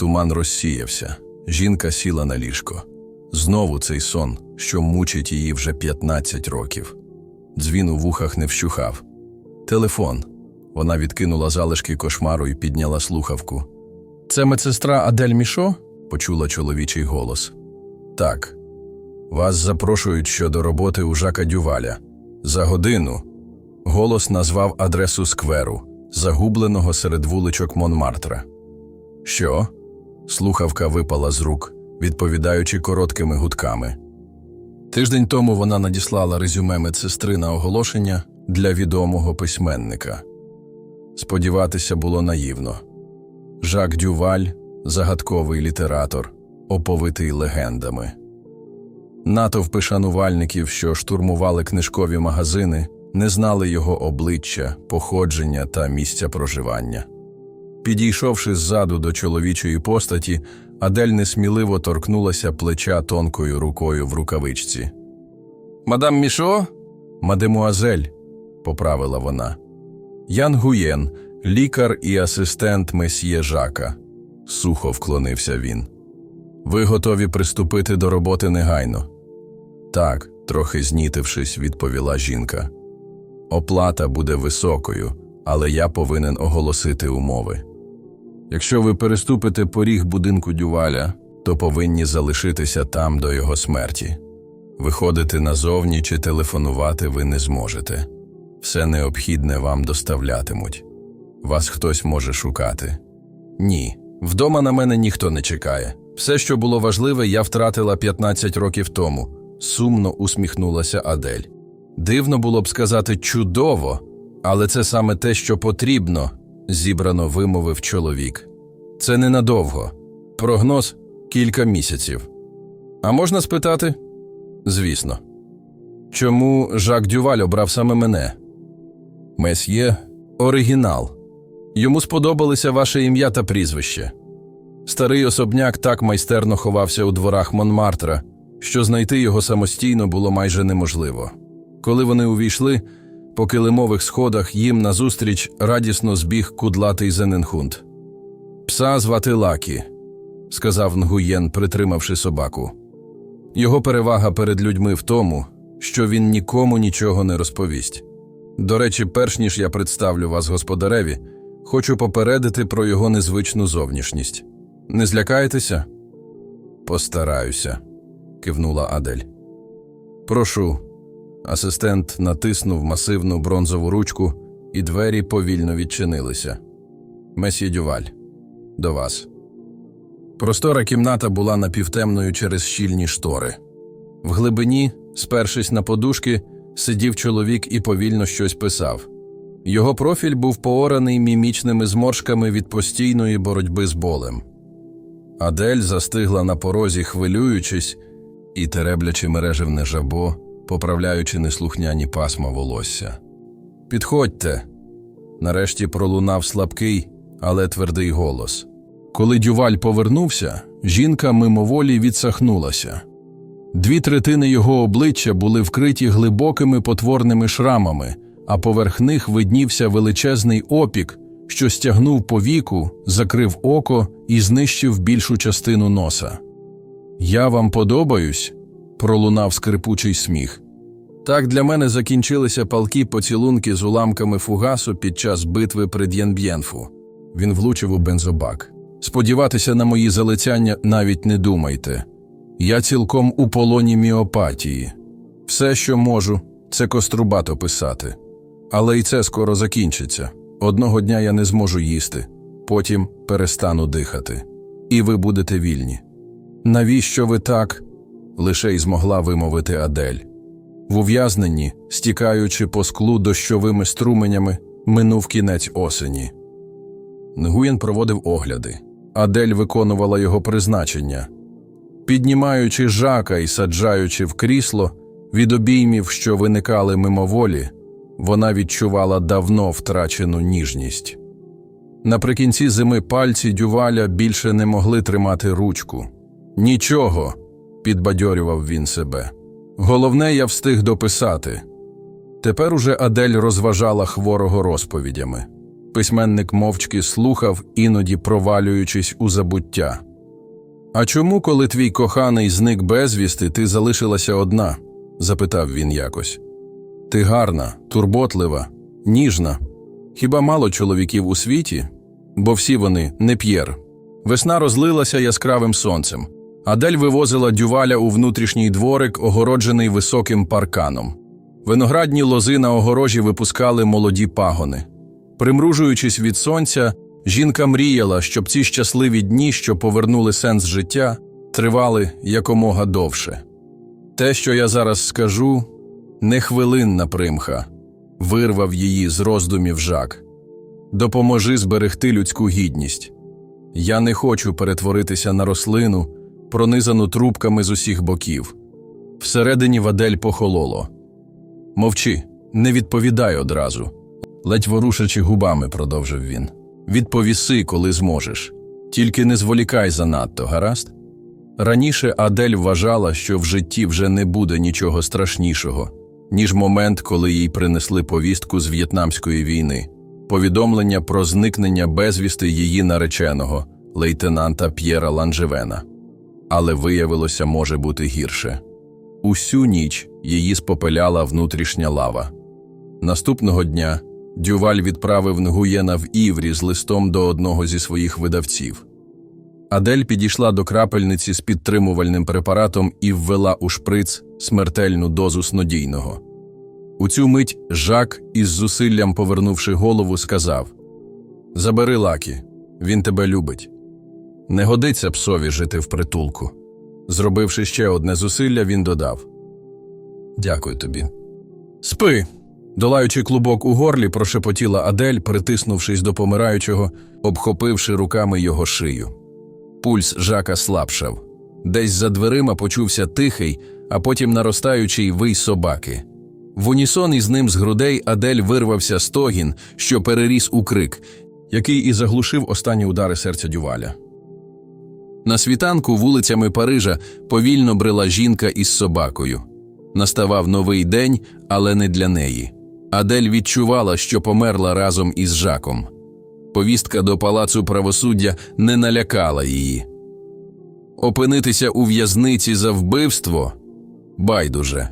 Туман розсіявся. Жінка сіла на ліжко. Знову цей сон, що мучить її вже 15 років. Дзвін у вухах не вщухав. Телефон. Вона відкинула залишки кошмару і підняла слухавку. Це медсестра Адель Мішо? почула чоловічий голос. Так. Вас запрошують щодо роботи у Жака Дюваля. За годину. Голос назвав адресу скверу, загубленого серед вуличок Монмартра. Що? Слухавка випала з рук, відповідаючи короткими гудками. Тиждень тому вона надіслала резюме медсестри на оголошення для відомого письменника. Сподіватися було наївно. Жак Дюваль загадковий літератор, оповитий легендами. Натовпи шанувальників, що штурмували книжкові магазини, не знали його обличчя, походження та місця проживання. Підійшовши ззаду до чоловічої постаті, Адель несміливо торкнулася плеча тонкою рукою в рукавичці. Мадам Мішо? Мадемуазель, поправила вона. Ян Гуєн, лікар і асистент месьє Жака. Сухо вклонився він. Ви готові приступити до роботи негайно? Так, трохи знітившись, відповіла жінка. Оплата буде високою, але я повинен оголосити умови. Якщо ви переступите поріг будинку Дюваля, то повинні залишитися там до його смерті. Виходити назовні чи телефонувати ви не зможете. Все необхідне вам доставлятимуть. Вас хтось може шукати. Ні, вдома на мене ніхто не чекає. Все, що було важливе, я втратила 15 років тому. Сумно усміхнулася Адель. Дивно було б сказати чудово, але це саме те, що потрібно, зібрано вимовив чоловік. Це ненадовго. Прогноз кілька місяців. А можна спитати? Звісно. Чому Жак Дюваль обрав саме мене? Месьє оригінал. Йому сподобалися ваше ім'я та прізвище. Старий особняк так майстерно ховався у дворах Монмартра, що знайти його самостійно було майже неможливо. Коли вони увійшли, по килимових сходах їм назустріч радісно збіг кудлатий Зененхунд. Пса звати Лакі, сказав Нгуєн, притримавши собаку. Його перевага перед людьми в тому, що він нікому нічого не розповість. До речі, перш ніж я представлю вас господареві, хочу попередити про його незвичну зовнішність. Не злякаєтеся? Постараюся, кивнула Адель. Прошу. Асистент натиснув масивну бронзову ручку, і двері повільно відчинилися. Месьє Дюваль, до вас. Простора кімната була напівтемною через щільні штори. В глибині, спершись на подушки, сидів чоловік і повільно щось писав. Його профіль був поораний мімічними зморшками від постійної боротьби з болем. Адель застигла на порозі, хвилюючись і тереблячи мережевне жабо, поправляючи неслухняні пасма волосся. Підходьте. Нарешті пролунав слабкий, але твердий голос. Коли дюваль повернувся, жінка мимоволі відсахнулася. Дві третини його обличчя були вкриті глибокими потворними шрамами, а поверх них виднівся величезний опік, що стягнув повіку, закрив око і знищив більшу частину носа. Я вам подобаюсь? Пролунав скрипучий сміх. Так для мене закінчилися палкі поцілунки з уламками фугасу під час битви при Д'єнб'єнфу. Він влучив у бензобак. Сподіватися на мої залицяння навіть не думайте. Я цілком у полоні міопатії. Все, що можу, це кострубато писати. Але і це скоро закінчиться. Одного дня я не зможу їсти, потім перестану дихати. І ви будете вільні. Навіщо ви так? Лише й змогла вимовити Адель. В ув'язненні, стікаючи по склу дощовими струменями, минув кінець осені. Нгуєн проводив огляди. Адель виконувала його призначення. Піднімаючи жака і саджаючи в крісло, від обіймів, що виникали мимоволі, вона відчувала давно втрачену ніжність. Наприкінці зими пальці дюваля більше не могли тримати ручку. Нічого, підбадьорював він себе. Головне, я встиг дописати. Тепер уже Адель розважала хворого розповідями. Письменник мовчки слухав, іноді провалюючись у забуття. А чому, коли твій коханий зник безвісти, ти залишилася одна? запитав він якось. Ти гарна, турботлива, ніжна. Хіба мало чоловіків у світі? Бо всі вони не п'єр. Весна розлилася яскравим сонцем. Адель вивозила дюваля у внутрішній дворик, огороджений високим парканом. Виноградні лози на огорожі випускали молоді пагони. Примружуючись від сонця, жінка мріяла, щоб ці щасливі дні, що повернули сенс життя, тривали якомога довше. Те, що я зараз скажу, не хвилинна примха, вирвав її з роздумів жак. Допоможи зберегти людську гідність. Я не хочу перетворитися на рослину, пронизану трубками з усіх боків. Всередині вадель похололо. Мовчи, не відповідай одразу. Ледь ворушачи губами, продовжив він. Відповіси, коли зможеш. Тільки не зволікай занадто, гаразд? Раніше Адель вважала, що в житті вже не буде нічого страшнішого, ніж момент, коли їй принесли повістку з В'єтнамської війни, повідомлення про зникнення безвісти її нареченого, лейтенанта П'єра Ланжевена. Але виявилося, може бути гірше. Усю ніч її спопеляла внутрішня лава. Наступного дня Дюваль відправив Нгуєна в Іврі з листом до одного зі своїх видавців. Адель підійшла до крапельниці з підтримувальним препаратом і ввела у шприц смертельну дозу снодійного. У цю мить Жак, із зусиллям повернувши голову, сказав Забери лакі, він тебе любить. Не годиться псові жити в притулку. Зробивши ще одне зусилля, він додав Дякую тобі. Спи. Долаючи клубок у горлі, прошепотіла Адель, притиснувшись до помираючого, обхопивши руками його шию. Пульс Жака слабшав. Десь за дверима почувся тихий, а потім наростаючий вий собаки. В унісон із ним з грудей Адель вирвався стогін, що переріс у крик, який і заглушив останні удари серця Дюваля. На світанку вулицями Парижа повільно брела жінка із собакою. Наставав новий день, але не для неї. Адель відчувала, що померла разом із Жаком. Повістка до палацу правосуддя не налякала її. Опинитися у в'язниці за вбивство байдуже.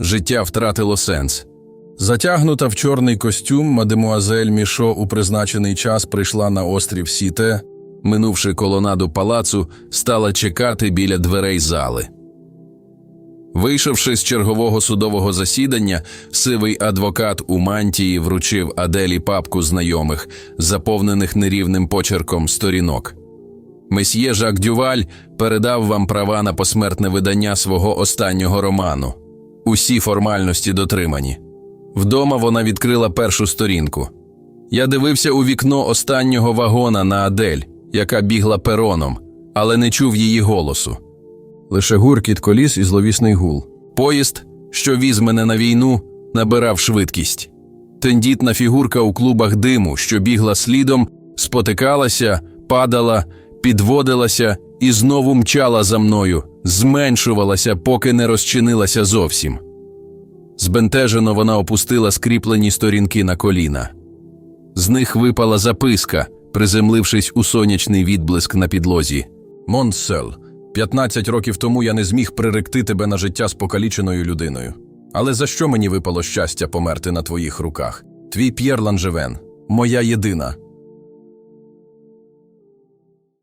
Життя втратило сенс. Затягнута в чорний костюм, мадемуазель Мішо у призначений час прийшла на острів Сіте, минувши колонаду палацу, стала чекати біля дверей зали. Вийшовши з чергового судового засідання, сивий адвокат у мантії вручив Аделі папку знайомих, заповнених нерівним почерком сторінок. Месьє Жак Дюваль передав вам права на посмертне видання свого останнього роману. Усі формальності дотримані. Вдома вона відкрила першу сторінку. Я дивився у вікно останнього вагона на Адель, яка бігла пероном, але не чув її голосу. Лише гуркіт коліс і зловісний гул. Поїзд, що віз мене на війну, набирав швидкість. Тендітна фігурка у клубах диму, що бігла слідом, спотикалася, падала, підводилася і знову мчала за мною, зменшувалася, поки не розчинилася зовсім. Збентежено вона опустила скріплені сторінки на коліна. З них випала записка, приземлившись у сонячний відблиск на підлозі. Монсел, 15 років тому я не зміг приректи тебе на життя з покаліченою людиною. Але за що мені випало щастя померти на твоїх руках? Твій П'єр Ланжевен, моя єдина,